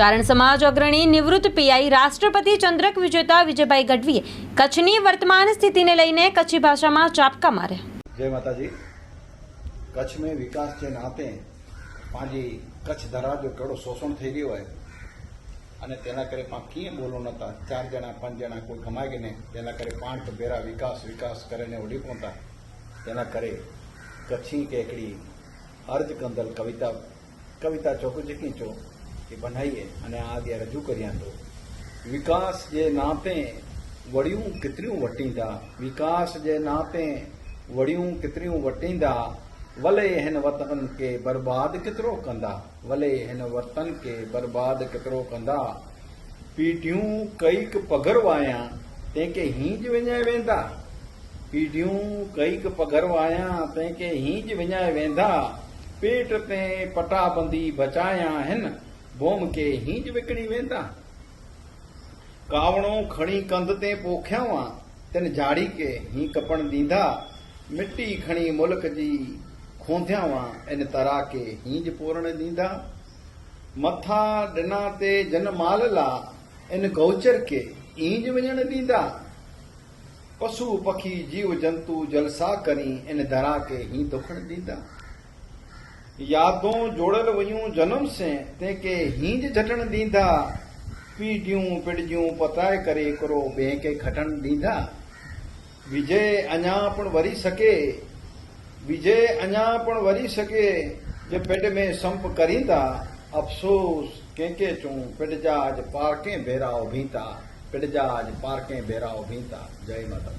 ચારણ સમાજ અગ્રણી નિવૃત્ત પીઆઈ રાષ્ટ્રપતિ ચંદ્રક વિજેતા વિજયભાઈ ગઢવીએ કચ્છની વર્તમાન સ્થિતિને લઈને કચ્છી ભાષામાં ચાપકા માર્યા જય માતાજી કચ્છ મેં વિકાસ જે નાતે પાંજી કચ્છ ધરા જો કેડો શોષણ થઈ રહ્યો હોય અને તેના કરે પાંચ કીએ બોલો નતા ચાર જણા પાંચ જણા કોઈ કમાગીને તેના કરે પાંચ ભેરા વિકાસ વિકાસ કરીને ઓડી પહોંચતા તેના કરે કચ્છી કે એકડી અર્ધકંદલ કવિતા કવિતા ચોકું ચીકી ચો बनाई अञा आॻे रजू कराईंदो विकास जे नाते वड़ियूं केतिरियूं वटींदा विकास जे नाते वड़ियूं केतिरियूं वटींदा वले हिन वतन के बर्बाद केतिरो कंदा वले हिन वतन के बर्बाद केतिरो कंदा पीढियूं कई पघर आहियां तंहिंखे ही जिञाए वेंदा पीढियूं कई पघर आहियां तंहिंखे ही ज विञाए वेंदा पेट ते पटाबंदी बचाया आहिनि भोम के हींज विकणी वेंदा कावड़ो खणी कंध ते पोखिया हुआ तिन जाड़ी के ही कपण ॾींदा मिटी खणी मुल्क जी खोंधिया हुआ इन तरा के हींज पूरण ॾींदा मथा ॾिना ते जनमाल ला इन गौचर के ईंज वञण ॾींदा पशु पखी जीव जंतु जलसा करी इन दरा के ही दुखण ॾींदा यादूं जोड़ियल वयूं जनम से तंहिंखे हींज झटण ॾींदा पीढ़ियूं पिढियूं पताए करे हिकिड़ो ॿिए खे खटण ॾींदा विजय अञा पिणु वरी सघे विजय अञा पिणु वरी सघे जे पिड में संप करींदा अफ़सोस कंहिंखे चऊं पिट जा अॼु पार्के भेरा उभींदा पिट जा अॼु पार्के भेरा उभींदा जय माता